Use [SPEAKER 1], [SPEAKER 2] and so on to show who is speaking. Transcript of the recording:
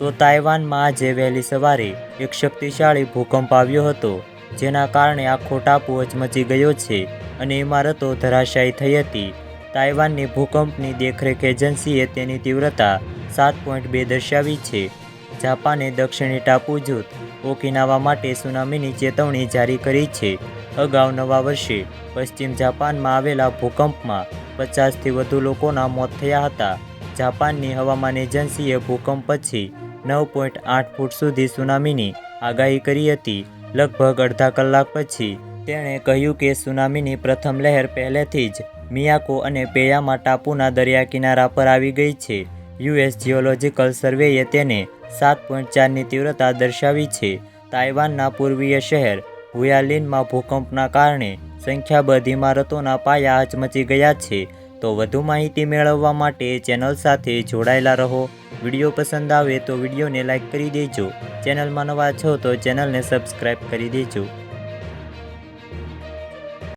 [SPEAKER 1] તો તાઇવાનમાં આજે વહેલી સવારે એક શક્તિશાળી ભૂકંપ આવ્યો હતો, જેના કારણે આખો ટાપુ હચમચી ગયો છે અને ઇમારતો ધરાશાયી થઈ હતી. તાઇવાનની ભૂકંપની દેખરેખ એજન્સીએ તેની તીવ્રતા સાત પોઈન્ટ બે દર્શાવી છે. જાપાને દક્ષિણી ટાપુ જૂથ ઓકિનાવા માટે સુનામીની ચેતવણી જારી કરી છે. અગાઉ નવા વર્ષે પશ્ચિમ જાપાનમાં આવેલા ભૂકંપમાં પચાસથી વધુ લોકોના મોત થયા હતા. જાપાનની હવામાન એજન્સીએ ભૂકંપ પછી નવ પોઈન્ટ આઠ ફૂટ સુધી સુનામીની આગાહી કરી હતી. લગભગ અડધા કલાક પછી તેણે કહ્યું કે સુનામીની પ્રથમ લહેર પહેલેથી જ મિયાકો અને પેયામા ટાપુના દરિયા કિનારા પર આવી ગઈ છે. યુએસ જીઓલોજીકલ સર્વેએ તેને સાત પોઈન્ટ ચારની તીવ્રતા દર્શાવી છે. તાઇવાનના પૂર્વીય શહેર હુયાલિનમાં ભૂકંપના કારણે સંખ્યાબંધ ઇમારતોના પાયા હચમચી ગયા છે. તો વધુ માહિતી મેળવવા માટે ચેનલ સાથે જોડાયેલા રહો. વીડિયો પસંદ આવે તો વિડીયોને લાઇક કરી દેજો. ચેનલમાં નવા છો તો ચેનલને સબસ્ક્રાઈબ કરી દેજો.